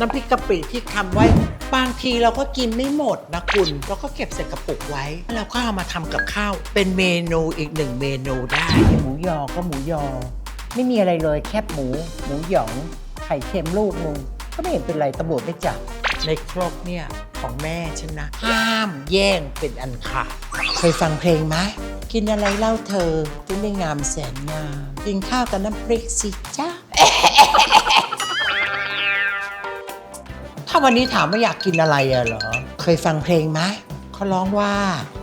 น้ำพริกกะปิที่ทำไว้ บางทีเราก็กินไม่หมดนะคุณเราก็เก็บใส่กระปุกไว้แล้วเราก็เอามาทำกับข้าว เป็นเมนูอีกหนึ่งเมนูได้หมูยอก็หมูยอ ไม่มีอะไรเลยแคบหมู หมูหยองไข่เค็มลูกนึงก็ไม่เห็นเป็นไรตำรวจไม่จับในครกเนี่ยของแม่ฉันนะ ห้ามแย่งเป็นอันขาดเคยฟังเพลงไหมกินอะไรเล่าเธอถึงได้งามแสนงามกินข้าวกับน้ำพริกสิจ้าถ้า วันนี้ถามว่าอยากกินอะไรอะเหรอ เคยฟังเพลงไหมเขาร้องว่า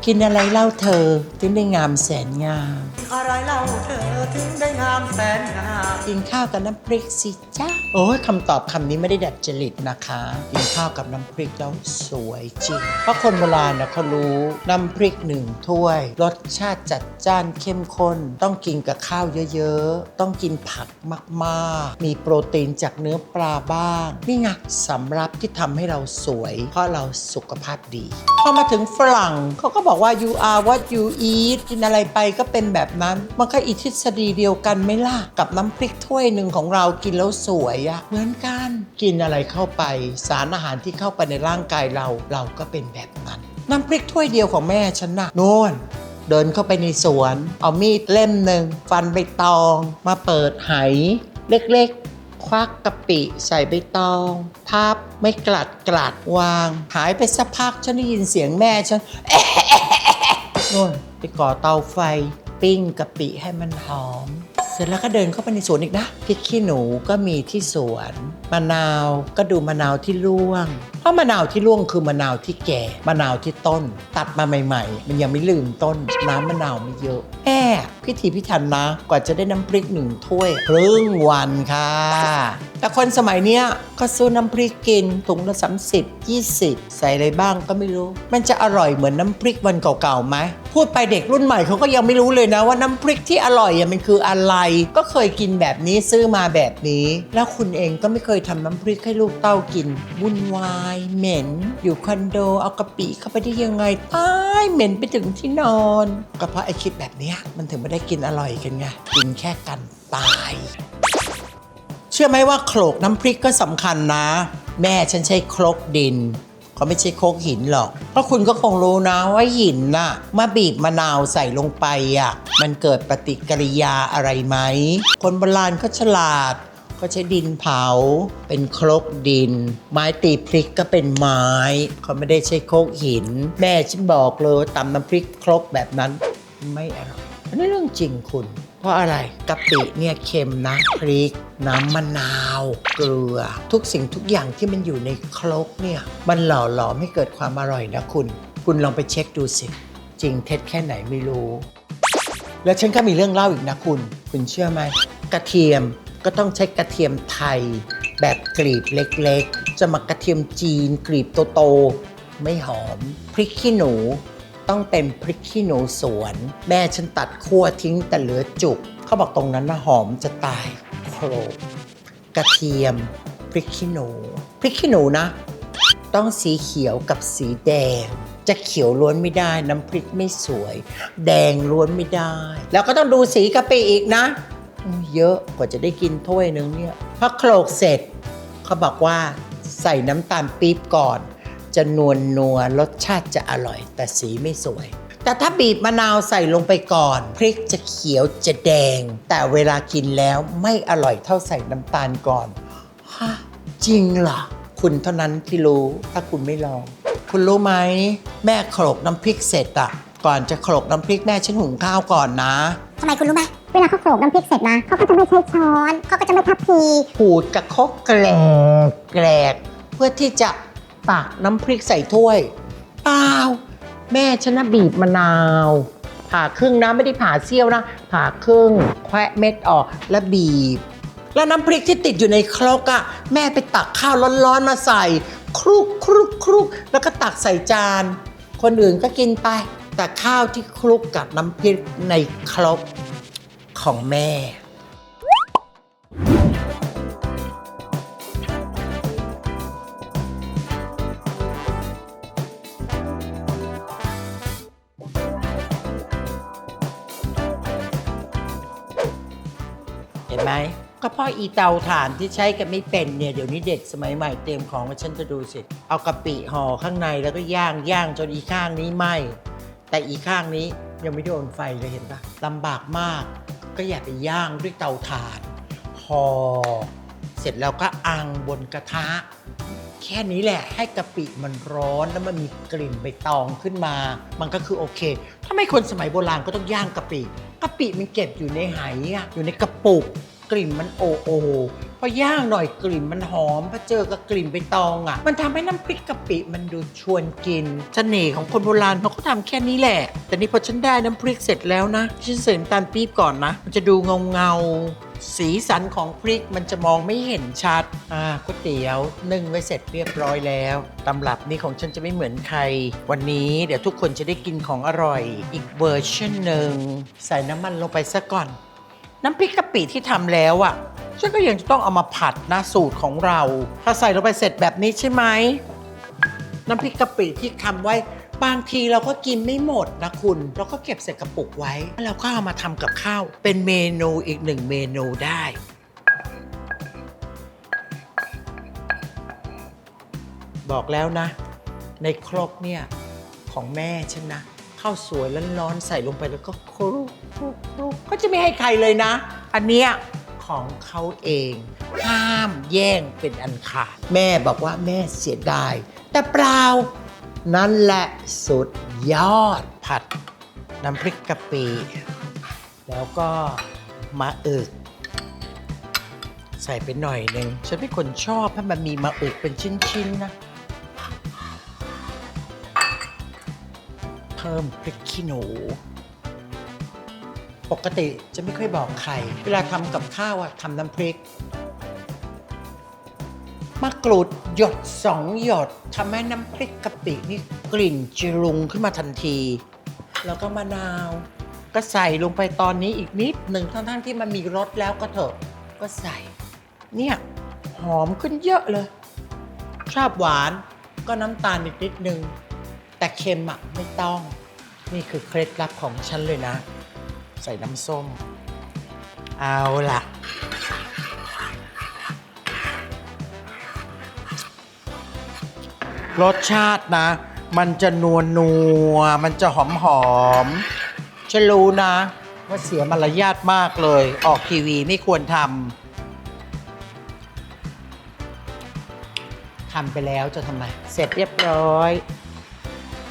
กินอะไรเล่าเธอถึงได้งามแสนงาม อะไรเล่าเธอถึงได้งามแสนงามกินข้าวกับน้ำพริกสิจ้าโอ้ยคำตอบคำนี้ไม่ได้ดัดจริตนะคะ กินข้าวกับน้ำพริกแล้วสวยจริง เพราะคนโบราณนะเขารู้ น้ำพริกหนึ่งถ้วย รสชาติจัดจ้านเข้มข้น ต้องกินกับข้าวเยอะๆ ต้องกินผักมากๆ มีโปรตีนจากเนื้อปลาบ้าง นี่ไงสำรับที่ทำให้เราสวย เพราะเราสุขภาพดี พอมาถึงฝรั่งเขาก็บอกว่า you are what you eat กินอะไรไปก็เป็นแบบนั้น มันก็อีทฤษฎีเดียวกันไหมล่ะ กับน้ำพริกถ้วยหนึ่งของเรากินแล้วสวยอะเหมือนกัน กินอะไรเข้าไป สารอาหารที่เข้าไปในร่างกายเราเราก็เป็นแบบนั้น น้ำพริกถ้วยเดียวของแม่ฉันนะโน่นเดินเข้าไปในสวน เอามีดเล่มหนึ่งฟันใบตอง มาเปิดไหเล็กๆ ควักกะปิใส่ใบตองพับไม่กลัดกลัดวาง หายไปสักพักฉันได้ยินเสียงแม่ฉันนู่นไปก่อเตาไฟ ปิ้งกะปิให้มันหอม สร็จแล้วก็เดินเข้าไปในสวนอีกนะพริกขี้หนูก็มีที่สวนมะนาวก็ดูมะนาวที่ร่วง เพราะมะนาวที่ร่วงคือมะนาวที่แก่มะนาวที่ต้น ตัดมาใหม่ ๆ มันยังไม่ลืมต้น น้ำมะนาวไม่เยอะแม่พิธีพิถันนะ กว่าจะได้น้ำพริกหนึ่งถ้วยครึ่งวันค่ะ คนสมัยเนี้ยก็ซื้อน้ำพริกกินถุงละสามสิบยี่สิบใส่อะไรบ้างก็ไม่รู้ มันจะอร่อยเหมือนน้ำพริกวันเก่าๆไหมพูดไปเด็กรุ่นใหม่เขาก็ยังไม่รู้เลยนะว่าน้ำพริกที่อร่อยอะมันคืออะไร ก็เคยกินแบบนี้ซื้อมาแบบนี้ แล้วคุณเองก็ไม่เคยทำน้ำพริกให้ลูกเต้ากินวุ่นวายเหม็น อยู่คอนโดเอากะปิเข้าไปได้ยังไงตายเหม็นไปถึงที่นอน ก็เพราะไอคิดแบบนี้มันถึงไม่ได้กินอร่อยกันไงกินแค่กันตาย ชื่อไหมว่าโขลกน้ำพริกก็สำคัญนะ แม่ฉันใช้โครกดินเขาไม่ใช่โคกหินหรอก เพราะคุณก็คงรู้นะว่าหินน่ะมาบีบมะนาวใส่ลงไปอะมันเกิดปฏิกิริยาอะไรไหม คนโบราณเขาฉลาด ก็ใช้ดินเผา เป็นโครกดิน ไม้ตีพริกก็เป็นไม้ เขาไม่ได้ใช้โคกหิน แม่ฉันบอกเลยตำน้ำพริกโครกแบบนั้นไม่อร่อยอันนี้เรื่องจริงคุณ เพราะอะไรกะปิเนี่ยเค็มนะพริก น้ำมะนาว เกลือ ทุกสิ่งทุกอย่างที่มันอยู่ในครกเนี่ย มันหล่อหลอมให้เกิดความอร่อยนะคุณ คุณลองไปเช็คดูสิ จริงเท็จแค่ไหนไม่รู้ แล้วฉันก็มีเรื่องเล่าอีกนะคุณ คุณเชื่อไหมกระเทียมก็ต้องใช้กระเทียมไทย แบบกรีบเล็กๆ จะมากระเทียมจีนกรีบโตๆไม่หอม พริกขี้หนู ต้องเป็นพริกขี้หนูสวน แม่ฉันตัดขั้วทิ้งแต่เหลือจุก เขาบอกตรงนั้นนะหอมจะตายโครกกระเทียมพริกขี้หนูพริกขี้หนูนะ ต้องสีเขียวกับสีแดง จะเขียวล้วนไม่ได้น้ำพริกไม่สวย แดงล้วนไม่ได้ แล้วก็ต้องดูสีกะปิอีกนะ เยอะกว่าจะได้กินถ้วยนึงเนี่ยพอโขลกเสร็จ เขาบอกว่าใส่น้ำตาลปี๊บก่อน จะนวลนัวรสชาติจะอร่อย แต่สีไม่สวย แต่ถ้าบีบมะนาวใส่ลงไปก่อน พริกจะเขียวจะแดง แต่เวลากินแล้วไม่อร่อยเท่าใส่น้ำตาลก่อนฮะจริงเหรอคุณเท่านั้นที่รู้ถ้าคุณไม่ลอง คุณรู้ไหม แม่โขลกน้ำพริกเสร็จอะก่อนจะโขลกน้ำพริกแม่ฉันหุงข้าวก่อนนะทำไมคุณรู้ไหมเวลาเขาโขลกน้ำพริกเสร็จนะเขาก็จะไม่ใช้ช้อนเขาก็จะไม่ทับพีขูดกับครกแกลกแกลกเพื่อที่จะ ตักน้ำพริกใส่ถ้วยเปล่าแม่ฉันนะบีบมะนาว ผ่าครึ่งนะไม่ได้ผ่าเสี้ยวนะ ผ่าครึ่งแควะเม็ดออกแล้วบีบ แล้วน้ำพริกที่ติดอยู่ในครกอะแม่ไปตักข้าวร้อนๆมาใส่ คลุกคลุกคลุกแล้วก็ตักใส่จาน คนอื่นก็กินไป แต่ข้าวที่คลุกกับน้ำพริกในครกของแม่ ห็นไหมก็เพราะอีเตาถ่านที่ใช้กันไม่เป็นเนี่ยเดี๋ยวนี้เด็กสมัยใหม่เตรียมของมาฉันจะดูสิเอากะปิห่อข้างในแล้วก็ย่างย่างจนอีข้างนี้ไหมแต่อีข้างนี้ยังไม่โดนไฟเลยเห็นปะลำบากมาก ก็อย่าไปย่างด้วยเตาถ่านห่อเสร็จแล้วก็อังบนกระทะ แค่นี้แหละให้กะปิมันร้อนแล้วมันมีกลิ่นใบตองขึ้นมา มันก็คือโอเค ถ้าไม่คนสมัยโบราณก็ต้องย่างกะปิกะปิมันเก็บอยู่ในไหอะอยู่ในกระปุก กลิ่นมันโอโอพอย่างหน่อยกลิ่นมันหอมพอเจอกับกลิ่นใบตองอะ่ะ มันทำให้น้ำพริกกะปิมันดูชวนกินเสน่ห์ของคนโบราณเขาก็ทำแค่นี้แหละ แต่นี่พอฉันได้น้ำพริกเสร็จแล้วนะฉันเสริมตาลปี๊บก่อนนะ มันจะดูเงาเงา สีสันของพริกมันจะมองไม่เห็นชัด อ่าก๋วยเตี๋ยวนึ่งไว้เสร็จเรียบร้อยแล้ว ตำรับนี้ของฉันจะไม่เหมือนใคร วันนี้เดี๋ยวทุกคนจะได้กินของอร่อย อีกเวอร์ชันหนึ่งใส่น้ำมันลงไปซะก่อน น้ำพริกกะปิที่ทำแล้วอะ่ะ ฉันก็ยังจะต้องเอามาผัดนะสูตรของเรา ถ้าใส่ลงไปเสร็จแบบนี้ใช่ไหม น้ำพริกกะปิที่ทำไว้ บางทีเราก็กินไม่หมดนะคุณ เราก็เก็บใส่กระปุกไว้แล้วเราก็เอามาทำกับข้าว เป็นเมนูอีกหนึ่งเมนูได้ บอกแล้วนะ ในครกเนี่ย ของแม่ฉันนะข้าวสวยร้อนๆใส่ลงไปแล้วก็คลุกคลุกคลุกก็จะไม่ให้ใครเลยนะ อันเนี้ยของเขาเอง ห้ามแย่งเป็นอันขาดแม่บอกว่าแม่เสียดายแต่เปล่า นั่นแหละสุดยอดผัดน้ำพริกกะปิแล้วก็มาอึก ใส่ไปหน่อยหนึ่งฉันเป็นคนชอบให้มันมีมาอึกเป็นชิ้น ๆ นะ เพิ่มพริกขี้หนู ปกติจะไม่ค่อยบอกใคร เวลาทำกับข้าวอะทำน้ำพริก มะกรูดหยดสองหยดทำให้น้ำพริกกะปินี่กลิ่นจะรุงขึ้นมาทันที แล้วก็มะนาว ก็ใส่ลงไปตอนนี้อีกนิดหนึ่งทั้งๆที่มันมีรสแล้วก็เถอะก็ใส่ เนี่ยหอมขึ้นเยอะเลย ชอบหวานก็น้ำตาลอีกนิดนึง แต่เค็มอะไม่ต้อง นี่คือเคล็ดลับของฉันเลยนะ ใส่น้ำส้ม เอาล่ะ รสชาตินะ มันจะนวลนัว มันจะหอมหอมฉันรู้นะ ว่าเสียมารยาทมากเลย ออกทีวีไม่ควรทำทำไปแล้วจะทำไม เสร็จเรียบร้อย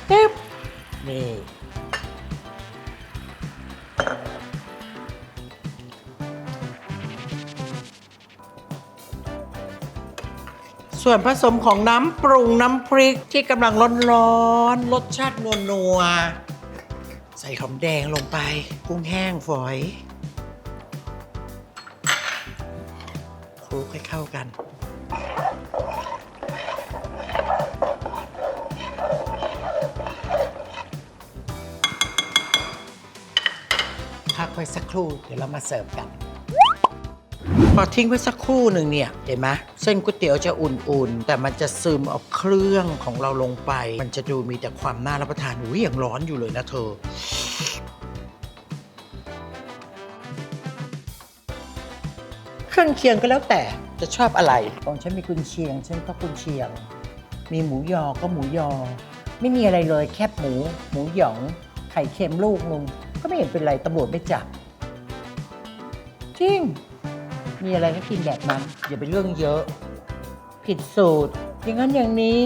เต๊บนี่ ส่วนผสมของน้ำปรุงน้ำพริกที่กำลังร้อนๆรสชาตินัวๆใส่หอมแดงลงไป กุ้งแห้งฝอยคลุกให้เข้ากันพักไว้สักครู่เดี๋ยวเรามาเสิร์ฟกัน พอทิ้งไว้สักครู่หนึ่งเนี่ย เห็นไหม เส้นก๋วยเตี๋ยวจะอุ่นๆ แต่มันจะซึมเอาเครื่องของเราลงไป มันจะดูมีแต่ความน่ารับประทานอุ้ยยังร้อนอยู่เลยนะเธอเครื่องเคียงก็แล้วแต่จะชอบอะไร ของฉันมีกุนเชียง ฉันก็กุนเชียง มีหมูยอก็หมูยอ ไม่มีอะไรเลยแคบหมู หมูหยอง ไข่เค็มลูกนึงก็ไม่เห็นเป็นไรตำรวจไม่จับ จริง มีอะไรก็กินแบบนั้นอย่าไปเรื่องเยอะ ผิดสูตร อย่างนั้นอย่างนี้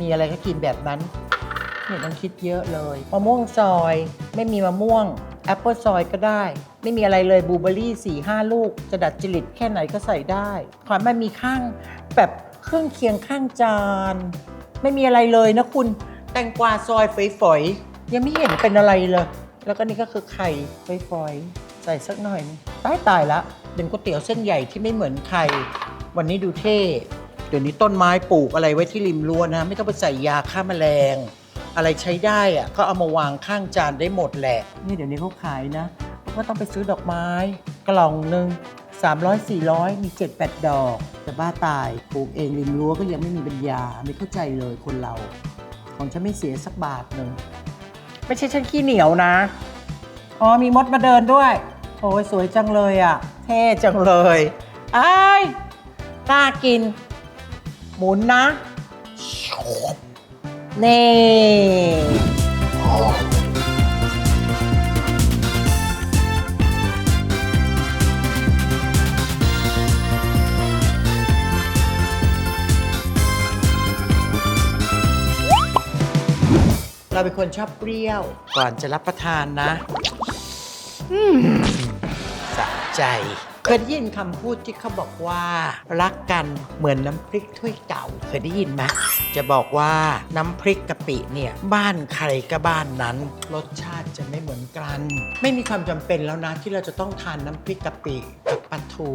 มีอะไรก็กินแบบนั้นไม่ต้องคิดเยอะเลยมะม่วงซอย ไม่มีมะม่วงแอปเปิลซอยก็ได้ ไม่มีอะไรเลยบลูเบอร์รี่สี่ห้าลูก จะดัดจริตแค่ไหนก็ใส่ได้ขอให้มันมีข้างแบบเครื่องเคียงข้างจาน ไม่มีอะไรเลยนะคุณ แตงกวาซอยฝอยยังไม่เห็นเป็นอะไรเลย แล้วก็นี่ก็คือไข่ฝอยๆใส่สักหน่อยนึง ตายตายละเป็นก๋วยเตี๋ยวเส้นใหญ่ที่ไม่เหมือนใคร วันนี้ดูเท่เดี๋ยวนี้ต้นไม้ปลูกอะไรไว้ที่ริมรั้วนะ ไม่ต้องไปใส่ยาฆ่าแมลง อะไรใช้ได้อะก็เอามาวางข้างจานได้หมดแหละ นี่เดี๋ยวนี้เขาขายนะก็ต้องไปซื้อดอกไม้ กล่องหนึ่ง300 400 มี 7 8 ดอก แต่บ้าตายปลูกเองริมรั้วก็ยังไม่มีปัญญา ไม่เข้าใจเลยคนเรา ของฉันไม่เสียสักบาทหนึ่ง ไม่ใช่ฉันขี้เหนียวนะ อ๋อมีมดมาเดินด้วย อ้ยสวยจังเลยอะ เท่จังเลยเไอ้ายน่ากิน หมุนนะ นี่ เราเป็นคนชอบเปรี้ยว ก่อนจะรับประทานนะ อืม สะใจ เคยได้ยินคำพูดที่เขาบอกว่า รักกันเหมือนน้ำพริกถ้วยเก่า เคยได้ยินไหมจะบอกว่าน้ำพริกกะปิเนี่ยบ้านใครก็บ้านนั้น รสชาติจะไม่เหมือนกัน ไม่มีความจำเป็นแล้วนะที่เราจะต้องทานน้ำพริกกะปิ ลาทู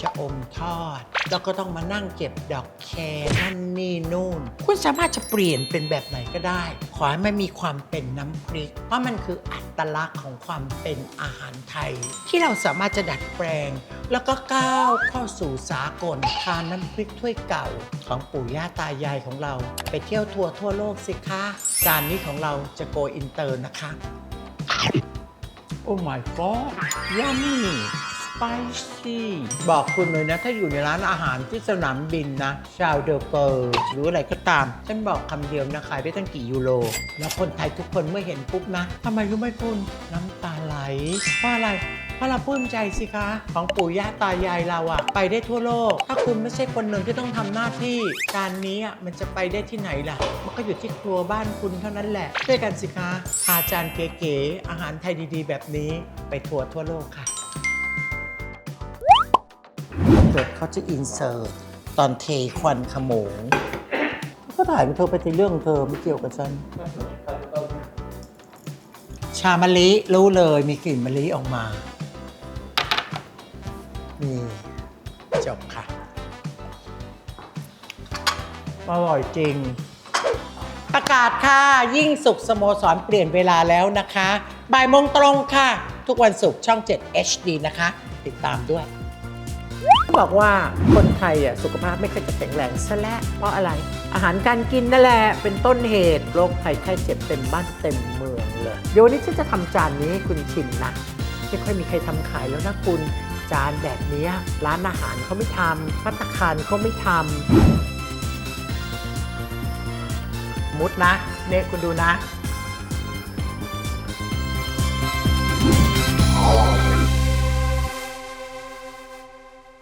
ชะอมทอด แล้วก็ต้องมานั่งเก็บดอกแครนั่นนี่นู่น คุณสามารถจะเปลี่ยนเป็นแบบไหนก็ได้ ขอให้มันมีความเป็นน้ำพริก เพราะมันคืออัตลักษณ์ของความเป็นอาหารไทย ที่เราสามารถจะดัดแปลง แล้วก็ก้าวเข้าสู่สากลทานน้ำพริกถ้วยเก่า ของปู่ย่าตายายของเรา ไปเที่ยวทัวร์ทั่วโลกสิคะจานนี้ของเราจะโกอินเตอร์นะคะโอ้ my god yummy spicy บอกคุณเลยนะ ถ้าอยู่ในร้านอาหารที่สนามบินนะชาวเดอเกอร์หรืออะไรก็ตาม ฉันบอกคำเดียวนะขายได้ตั้งกี่ยูโร แล้วคนไทยทุกคนเมื่อเห็นปุ๊บนะทำไมรู้ไหมคุณน้ำตาไหลเพราะอะไรเพราะเราปลื้มใจสิคะ ของปู่ย่าตายายเราอะไปได้ทั่วโลก ถ้าคุณไม่ใช่คนหนึ่งที่ต้องทำหน้าที่ การนี้อะมันจะไปได้ที่ไหนล่ะ มันก็อยู่ที่ครัวบ้านคุณเท่านั้นแหละช่วยกันสิคะพาจานเก๋ๆอาหารไทยดีๆ แบบนี้ไปทัวร์ทั่วโลกค่ะ เกิดเขาจะอินเสิร์ตตอนเทควันขโมง ก็ถ่ายของเธอไปในเรื่องของเธอไม่เกี่ยวกับฉัน ชามะลิรู้เลยมีกลิ่นมะลิออกมานี่จบค่ะ อร่อยจริง ประกาศค่ะ ยิ่งสุขสโมสรเปลี่ยนเวลาแล้วนะคะบ่ายโมงตรงค่ะ ทุกวันศุกร์ช่อง 7 HD นะคะ ติดตามด้วย เขาบอกว่าคนไทยอะสุขภาพไม่ค่อยจะแข็งแรงซะและ้วเพราะอะไร อาหารการกินนั่นแหละเป็นต้นเหตุโรคภัยไข้เจ็บเต็มบ้านเต็มเมืองเลยเดี๋ยววันนี้ฉันจะทำจานนี้ให้คุณชิมนะไม่ค่อยมีใครทำขายแล้วนะคุณจานแบบนี้ร้านอาหารเขาไม่ทำพัตคารเขาไม่ทำมุดนะเนี่ยคุณดูนะ